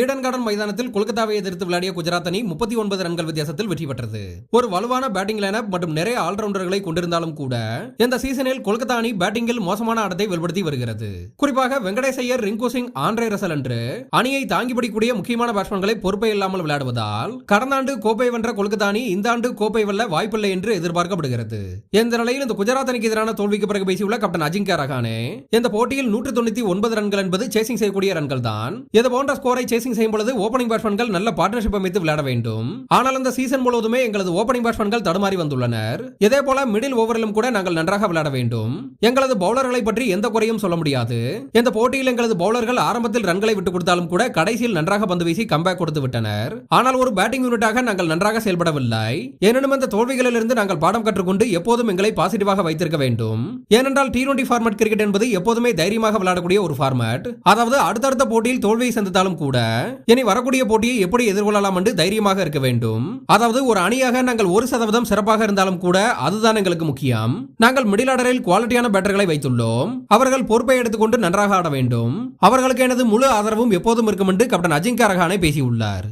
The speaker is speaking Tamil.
ஈடன் கார்டன் மைதானத்தில் கொல்கத்தாவை எதிர்த்து விளையாடிய குஜராத் அணி முப்பத்தி ஒன்பது ரன்கள் வித்தியாசத்தில் வெற்றி பெற்றது. ஒரு வலுவான பேட்டிங் லைனப் மற்றும் நிறைய ஆல்ரவுண்டர்களை கொண்டிருந்தாலும் கூட இந்த சீசனில் கொல்கத்தா அணி பேட்டிங்கில் மோசமான ஆட்டத்தை வெளிப்படுத்தி வருகிறது. குறிப்பாக வெங்கடேஷ் ஐயர் ரிங்கு சிங் ஆண்ட்ரே ரசல் என்று அணியை தாங்கி பிடிக்கக்கூடிய முக்கியமான பேட்ஸ்மேன்களை பொறுப்பே இல்லாமல் விளையாடுவதால் கடந்த ஆண்டு கோப்பை வென்ற கொல்கத்தா அணி இந்த ஆண்டு கோப்பை வெல்ல வாய்ப்பில்லை என்று எதிர்பார்க்கப்படுகிறது. இந்த நிலையில் இந்த குஜராத் அணிக்கு எதிரான தோல்விக்கு பிறகு பேசியுள்ள கேப்டன் அஜிங்கா ரகானே இந்த போட்டியில் நூற்று தொண்ணூத்தி ஒன்பது ரன்கள் என்பது சேசிங் செய்யக்கூடிய ரன்கள் தான். இது போன்ற ஸ்கோரை சேசிங் செய்யும் பொழுது ஓப்பனிங் பேட்ஸ்மேன்கள் நல்ல பார்ட்னர்ஷிப் அமைத்து விளையாட வேண்டும். ஆனால் அந்த சீசன் முழுவதுமே எங்களது ஓப்பனிங் பேட்ஸ்மேன்கள் தடுமாறி வந்துள்ளனர். இதே போல மிடில் ஓவரிலும் கூட நாங்கள் நன்றாக விளையாட வேண்டும். எங்களது பவுலர்களை பற்றி எந்த குறையும் சொல்ல முடியாது. இந்த போட்டியில் எங்களது பவுலர்கள் ஆரம்பத்தில் ரன்களை விட்டுக் கொடுத்தாலும் கூட கடைசியில் நன்றாக பந்து வீசி கம்பேக் கொடுத்து விட்டனர். ஆனால் ஒரு பேட்டிங் யூனிட்டாக நாங்கள் நன்றாக செயல்படவில்லை. ஏனெனும் இந்த தோல்விகளிலிருந்து நாங்கள் பாடம் கற்றுக்கொண்டு எப்போதும் எங்களை பாசிட்டிவாக வைத்திருக்க வேண்டும். ஏனென்றால் டி டுவெண்டி ஃபார்மேட் கிரிக்கெட் என்பது எப்போதுமே தைரியமாக விளையாடக்கூடிய ஒரு ஃபார்மேட் அதாவது அடுத்தடுத்த போட்டியில் தோல்வியை சந்தித்தாலும் கூட இனி வரக்கூடிய போட்டியை எப்படி எதிர்கொள்ளலாம் என்று தைரியமாக இருக்க வேண்டும். அதாவது ஒரு அணியாக நாங்கள் ஒரு சதவீதம் சிறப்பாக இருந்தாலும் கூட அதுதான் எங்களுக்கு முக்கியம். நாங்கள் மிடில் ஆர்டரில் குவாலிட்டியான பேட்டர்களை வைத்துள்ளோம். அவர்கள் பொறுப்பை எடுத்துக்கொண்டு நன்றாக ஆட வேண்டும். அவர்களுக்கு எனது முழு ஆதரவும் எப்போதும் இருக்கும் என்று கேப்டன் அஜிங்கா ரஹானே பேசியுள்ளார்.